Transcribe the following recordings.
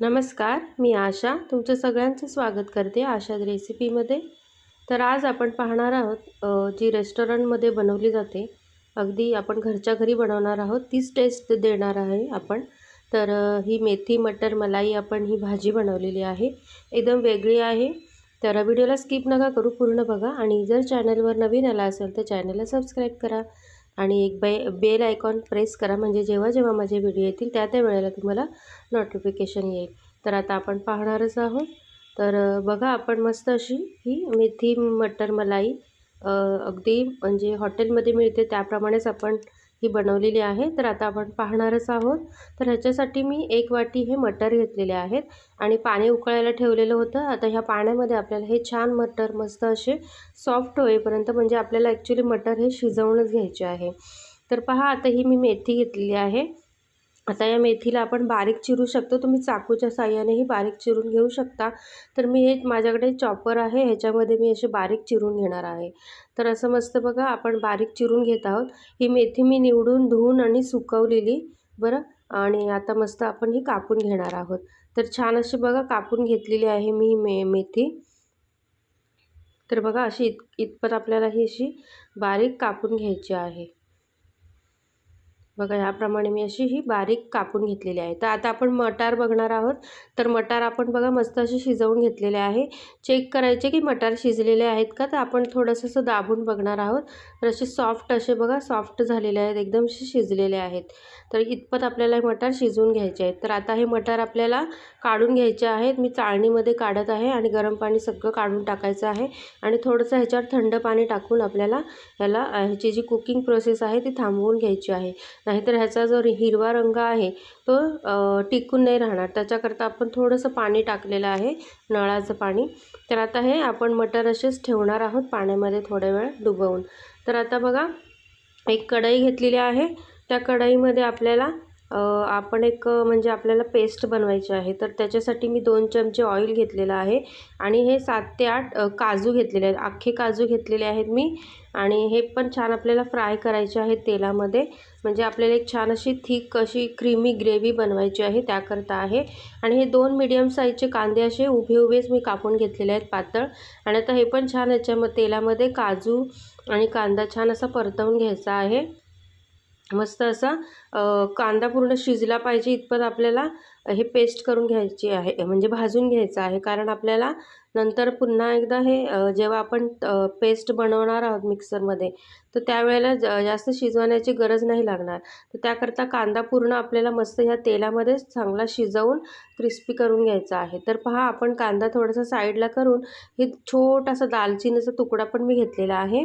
नमस्कार मी आशा. तुमचं सगळ्यांचं स्वागत करते आशा रेसिपीमध्ये. तर आज आपण पाहणार आहोत जी रेस्टॉरंटमध्ये बनवली जाते अगदी आपण घरच्या घरी बनवणार आहोत तीच टेस्ट देणार आहे आपण. तर ही मेथी मटर मलाई आपण ही भाजी बनवलेली आहे. एकदम वेगळी आहे. तर व्हिडिओला स्किप नका करू पूर्ण बघा. आणि जर चॅनलवर नवीन आला असेल तर चॅनलला सबस्क्राईब करा. आणि एक बे बेल आयकॉन प्रेस करा. म्हणजे जेव्हा जेव्हा माझे व्हिडिओ येतील त्या त्या वेळेला तुम्हाला नोटिफिकेशन येईल. तर आता आपण पाहणारच आहोत. तर बघा आपण मस्त अशी ही मेथी मटर मलाई अगदी म्हणजे हॉटेलमध्ये मिळते. त्याप्रमाणेच आपण ही बनवलेली आहे. तर आता आपण पाहणारच आहोत. तर ह्याच्यासाठी मी एक वाटी हे मटर घेतलेले आहेत आणि पाणी उकळायला ठेवलेलं होतं. आता ह्या पाण्यामध्ये आपल्याला हे छान मटर मस्त असे सॉफ्ट होईपर्यंत म्हणजे आपल्याला ॲक्च्युली मटर हे शिजवूनच घ्यायचे आहे. तर पहा आता ही मी मेथी घेतलेली आहे. आता या मेथीला आपण बारीक चिरू शकतो. तुम्ही चाकूच्या साह्यानेही बारीक चिरून घेऊ शकता. तर मी हे माझ्याकडे चॉपर आहे. ह्याच्यामध्ये मी असे बारीक चिरून घेणार आहे. तर असं मस्त बघा आपण बारीक चिरून घेत आहोत. ही मेथी मी निवडून धुवून आणि सुकवलेली बरं? आणि आता मस्त आपण ही कापून घेणार आहोत. तर छान अशी बघा कापून घेतलेली आहे मी मे मेथी. तर बघा अशी इत इतपत आपल्याला ही अशी बारीक कापून घ्यायची आहे. बघा ह्याप्रमाणे मी अशी ही बारीक कापून घेतलेली आहे. तर आता आपण मटार बघणार आहोत. तर मटार आपण बघा मस्त असे शिजवून घेतलेले आहे. चेक करायचे की मटार शिजलेले आहेत का? तर आपण थोडंसं असं दाबून बघणार आहोत. तर असे सॉफ्ट असे बघा सॉफ्ट झालेले आहेत. एकदम असे शिजलेले आहेत. तर इतपत आपल्याला हे मटार शिजवून घ्यायचे आहेत. तर आता हे मटार आपल्याला काढून घ्यायचे आहेत. मी चाळणीमध्ये काढत आहे आणि गरम पाणी सगळं काढून टाकायचं आहे. आणि थोडंसं ह्याच्यावर थंड पाणी टाकून आपल्याला ह्याला ह्याची जी कुकिंग प्रोसेस आहे ती थांबवून घ्यायची आहे. नाहीतर ह्याचा जो हिरवा रंग आहे तो टिकून नाही राहणार. त्याच्याकरता आपण थोडंसं पाणी टाकलेलं आहे नळाचं पाणी. तर आता हे आपण मटर असेच ठेवणार आहोत पाण्यामध्ये थोड्या वेळ डुबवून. तर आता बघा एक कढई घेतलेली आहे. त्या कढईमध्ये आपल्याला आपण एक म्हणजे आपल्याला पेस्ट बनवायची आहे. तर त्याच्यासाठी मी दोन चमचे ऑइल घेतलेलं आहे आणि हे सात ते आठ काजू घेतलेले आहेत. अख्खे काजू घेतलेले आहेत मी आणि हे पण छान आपल्याला फ्राय करायचे आहेत तेलामध्ये. म्हणजे आपल्याला एक छान अशी थिक अशी क्रीमी ग्रेव्ही बनवायची आहे त्याकरता आहे. आणि हे दोन मीडियम साईजचे कांदे असे उभे उभेच मी कापून घेतलेले आहेत पातळ. आणि आता हे पण छान याच्यामध्ये तेलामध्ये काजू आणि कांदा छान असा परतवून घ्यायचा आहे. मस्त असा कांदा पूर्ण शिजला पाहिजे इतपत आपल्याला हे पेस्ट करून घ्यायची आहे म्हणजे भाजून घ्यायचं आहे. कारण आपल्याला नंतर पुन्हा एकदा हे जेव्हा आपण पेस्ट बनवणार आहोत मिक्सरमध्ये तर त्यावेळेला जास्त शिजवण्याची गरज नाही लागणार. तर त्याकरता कांदा पूर्ण आपल्याला मस्त ह्या तेलामध्येच चांगला शिजवून क्रिस्पी करून घ्यायचा आहे. तर पहा आपण कांदा थोडासा साईडला करून हे छोटासा दालचिनीचा तुकडा पण मी घेतलेला आहे.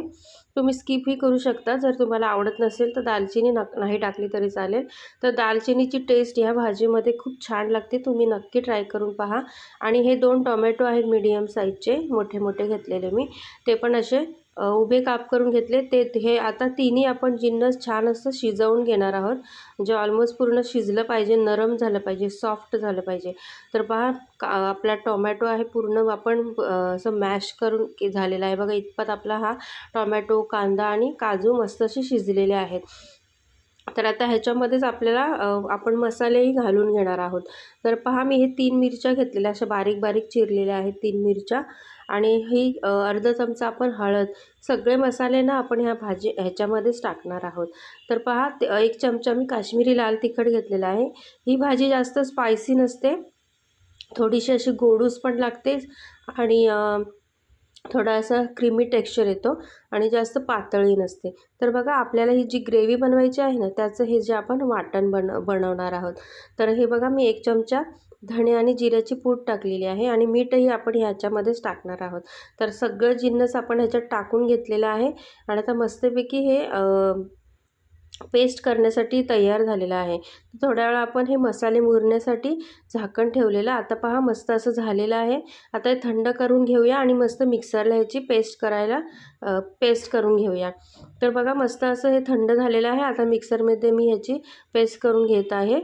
तुम्ही स्किपही करू शकता. जर तुम्हाला आवडत नसेल तर दालचिनी नक नाही टाकली तरी चालेल. तर दालचिनीची टेस्ट ह्या भाजीमध्ये खूप छान लागते. तुम्ही नक्की ट्राय करून पहा. आणि हे दोन टोमॅटो आहेत मीडियम साईजचे मोठे मोठे घेतलेले मी. ते पण असे उभे काप करून घेतले. ते हे आता तिन्ही आपण जिन्नस छान असं शिजवून घेणार आहोत. म्हणजे ऑलमोस्ट पूर्ण शिजलं पाहिजे नरम झालं पाहिजे सॉफ्ट झालं पाहिजे. तर पहा का आपला टोमॅटो आहे पूर्ण आपण असं मॅश करून झालेला आहे. बघा इतपत आपला हा टोमॅटो कांदा आणि काजू मस्त असे शिजलेले आहेत. तर आता ह्याच्यामध्येच आपल्याला आपण मसालेही घालून घेणार आहोत. तर पहा मी हे तीन मिरच्या घेतलेल्या अशा बारीक बारीक चिरलेल्या आहेत तीन मिरच्या. आणि ही अर्धा चमचा आपण हळद. सगळे मसाले ना आपण ह्या भाजी ह्याच्यामध्येच टाकणार आहोत. तर पहा एक चमचा मी काश्मीरी लाल तिखट घेतलेला आहे. ही भाजी जास्त स्पायसी नसते. थोडीशी अशी गोडूस पण लागते आणि थोडा असा क्रीमी टेक्स्चर येतो आणि जास्त पातळी नसते. तर बघा आपल्याला ही जी ग्रेव्ही बनवायची आहे ना त्याचं हे जे आपण वाटण बन बनवणार आहोत. तर हे बघा मी एक चमचा धणे आणि जिऱ्याची पूड टाकलेली आहे आणि मीठही आपण ह्याच्यामध्येच टाकणार आहोत. तर सगळं जिन्नस आपण ह्याच्यात टाकून घेतलेलं आहे. आणि आता मस्तपैकी हे पेस्ट करण्यासाठी तयार झालेला आहे. थोड्या वेळा आपण हे मसाले मुरण्यासाठी झाकण ठेवलेलं आता पहा मस्त असं झालेलं आहे. आता हे थंड करून घेऊया आणि मस्त मिक्सरला ह्याची पेस्ट करायला पेस्ट करून घेऊया. तर बघा मस्त असं हे थंड झालेलं आहे. आता मिक्सरमध्ये मी ह्याची पेस्ट करून घेत आहे.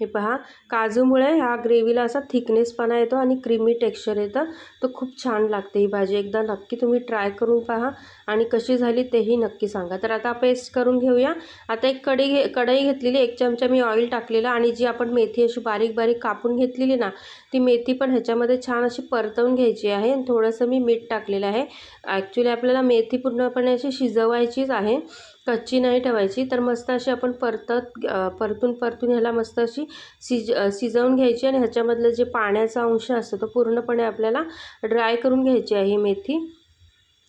हे पहा काजूमुळे ह्या ग्रेव्हीला असा थिकनेसपणा येतो आणि क्रीमी टेक्स्चर येतं. तर खूप छान लागते ही भाजी. एकदा नक्की तुम्ही ट्राय करून पहा आणि कशी झाली तेही नक्की सांगा. तर आता पेस्ट करून घेऊया. आता एक कढई घे कढई घेतलेली एक चमचा मी ऑइल टाकलेला आणि जी आपण मेथी अशी बारीक बारीक कापून घेतलेली ना ती मेथी पण ह्याच्यामध्ये छान अशी परतवून घ्यायची आहे आणि थोडंसं मी मीठ टाकलेलं आहे. ॲक्च्युली आपल्याला मेथी पूर्णपणे अशी शिजवायचीच आहे. कच्ची नाही ठेवायची तर मस्त अशी आपण परतत परतून परतून ह्याला मस्त अशी शिज शिजवून घ्यायची आणि ह्याच्यामधलं जे पाण्याचा अंश असतो तो पूर्णपणे आपल्याला ड्राय करून घ्यायची आहे ही मेथी.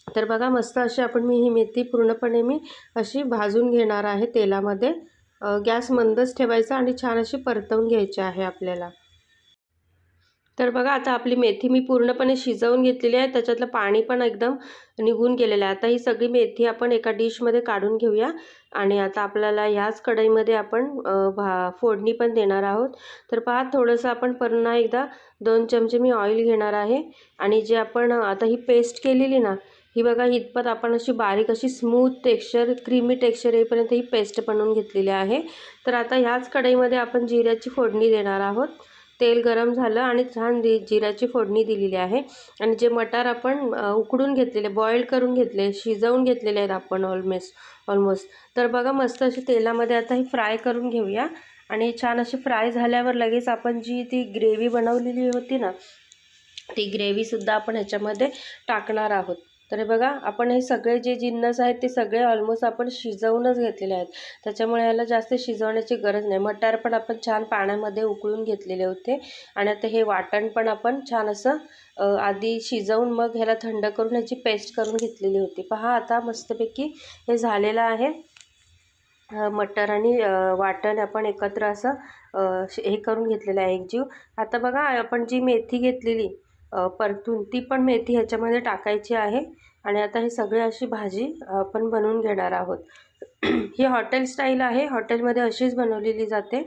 तर बघा मस्त अशी आपण मी ही मेथी पूर्णपणे मी अशी भाजून घेणार आहे तेलामध्ये. गॅस मंदच ठेवायचा आणि छान अशी परतवून घ्यायची आहे आपल्याला. तर बघा आता आपली मेथी मी पूर्णपणे शिजवून घेतलेली आहे. त्याच्यातलं पाणी पण एकदम निघून गेलेलं आहे. आता ही सगळी मेथी आपण एका डिशमध्ये काढून घेऊया. आणि आता आपल्याला ह्याच कढईमध्ये आपण भा फोडणी पण देणार आहोत. तर पहा थोडंसं आपण पुन्हा एकदा दोन चमचे मी ऑइल घेणार आहे. आणि जे आपण आता ही पेस्ट केलेली ना ही बघा इतपत आपण अशी बारीक अशी स्मूथ टेक्स्चर क्रीमी टेक्स्चर येईपर्यंत ही पेस्ट बनवून घेतलेली आहे. तर आता ह्याच कढईमध्ये आपण जिऱ्याची फोडणी देणार आहोत. तेल गरम झालं आणि छान जिऱ्याची फोडणी दिलेली आहे. आणि जे मटार आपण उकडून घेतलेले बॉईल करून घेतले शिजवून घेतलेले आहेत आपण ऑलमोस्ट ऑलमोस्ट तर बघा मस्त अशी तेलामध्ये आता ही फ्राय करून घेऊया. आणि छान अशी फ्राय झाल्यावर लगेच आपण जी ती ग्रेव्ही बनवलेली होती ना ती ग्रेव्हीसुद्धा आपण ह्याच्यामध्ये टाकणार आहोत. तर बघा आपण हे सगळे जे जिन्नस आहेत ते सगळे ऑलमोस्ट आपण शिजवूनच घेतलेले आहेत. त्याच्यामुळे याला जास्त शिजवण्याची गरज नाही. मटार पण आपण छान पाण्यामध्ये उकळून घेतलेले होते. आणि आता हे वाटण पण आपण छान असं आधी शिजवून मग ह्याला थंड करून ह्याची पेस्ट करून घेतलेली होती. पहा आता मस्तपैकी हे झालेलं आहे. मटर आणि वाटण आपण एकत्र असं हे करून घेतलेलं आहे एकजीव आता बघा आपण जी मेथी घेतलेली परतून ती पण मेथी ह्याच्यामध्ये टाकायची आहे. आणि आता ही सगळी अशी भाजी आपण बनवून घेणार आहोत. ही हॉटेल स्टाईल आहे. हॉटेलमध्ये अशीच बनवलेली जाते.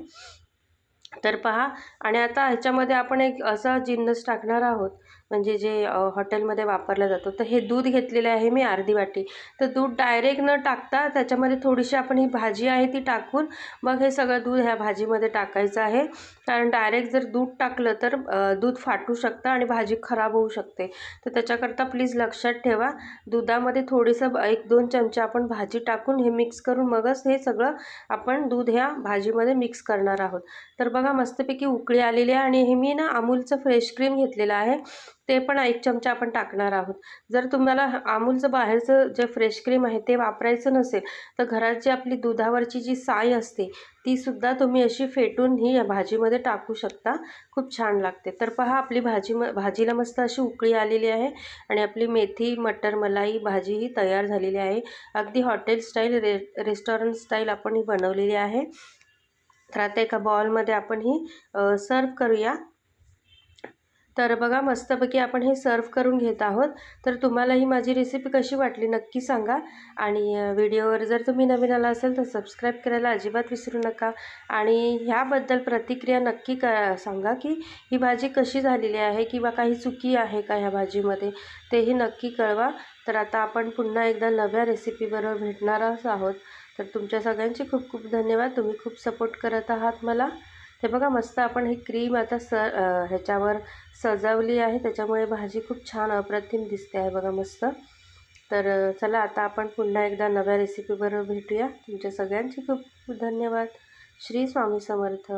तर पहा. आणि आता ह्याच्यामध्ये आपण एक असा जिन्नस टाकणार आहोत. म्हणजे जे हॉटेलमध्ये वापरला जातो तर हे दूध घेतलेले आहे मी अर्धी वाटी. तर दूध डायरेक्ट न टाकता त्याच्यामध्ये थोडीशी आपण ही भाजी आहे ती टाकून मग हे सगळं दूध ह्या भाजीमध्ये टाकायचं आहे. कारण डायरेक्ट जर दूध टाकलं तर दूध फाटू शकतं आणि भाजी खराब होऊ शकते. तर त्याच्याकरता प्लीज लक्षात ठेवा दुधामध्ये थोडंसं एक दोन चमचे आपण भाजी टाकून हे मिक्स करून मगच हे सगळं आपण दूध ह्या भाजीमध्ये मिक्स करणार आहोत. तर बघा मस्तपैकी उकळी आलेली आहे आणि हे मी ना अमूलचं फ्रेश क्रीम घेतलेलं आहे. ते पण एक चमचा आपण टाकणार आहोत. जर तुम्हाला अमूलचं बाहेरचं जे फ्रेश क्रीम आहे ते वापरायचं नसेल तर घरात जी आपली दुधावरची जी साय असते तीसुद्धा तुम्ही अशी फेटून ही भाजीमध्ये टाकू शकता. खूप छान लागते. तर पहा आपली भाजी म भाजीला मस्त अशी उकळी आलेली आहे आणि आपली मेथी मटर मलाई भाजी ही तयार झालेली आहे. अगदी हॉटेल स्टाईल रे रेस्टॉरंट स्टाईल आपण ही बनवलेली आहे. तर आता एका बॉलमध्ये आपण ही सर्व करूया. तर बघा मस्तपैकी आपण हे सर्व करून घेत आहोत. तर तुम्हाला ही माझी रेसिपी कशी वाटली नक्की सांगा. आणि व्हिडिओवर जर तुम्ही नवीन आला असेल तर सबस्क्राईब करायला अजिबात विसरू नका. आणि ह्याबद्दल प्रतिक्रिया नक्की क सांगा की ही भाजी कशी झालेली आहे किंवा काही चुकी आहे का ह्या भाजीमध्ये तेही नक्की कळवा. तर आता आपण पुन्हा एकदा नव्या रेसिपीबरोबर भेटणारच आहोत. तर तुमच्या सगळ्यांचे खूप खूप धन्यवाद. तुम्ही खूप सपोर्ट करत आहात मला. ते बघा मस्त आपण ही क्रीम आता स ह्याच्यावर सजवली आहे. त्याच्यामुळे भाजी खूप छान अप्रतिम दिसते आहे बघा मस्त. तर चला आता आपण पुन्हा एकदा नव्या रेसिपीबरोबर भेटूया. तुमच्या सगळ्यांचे खूप धन्यवाद. श्री स्वामी समर्थ.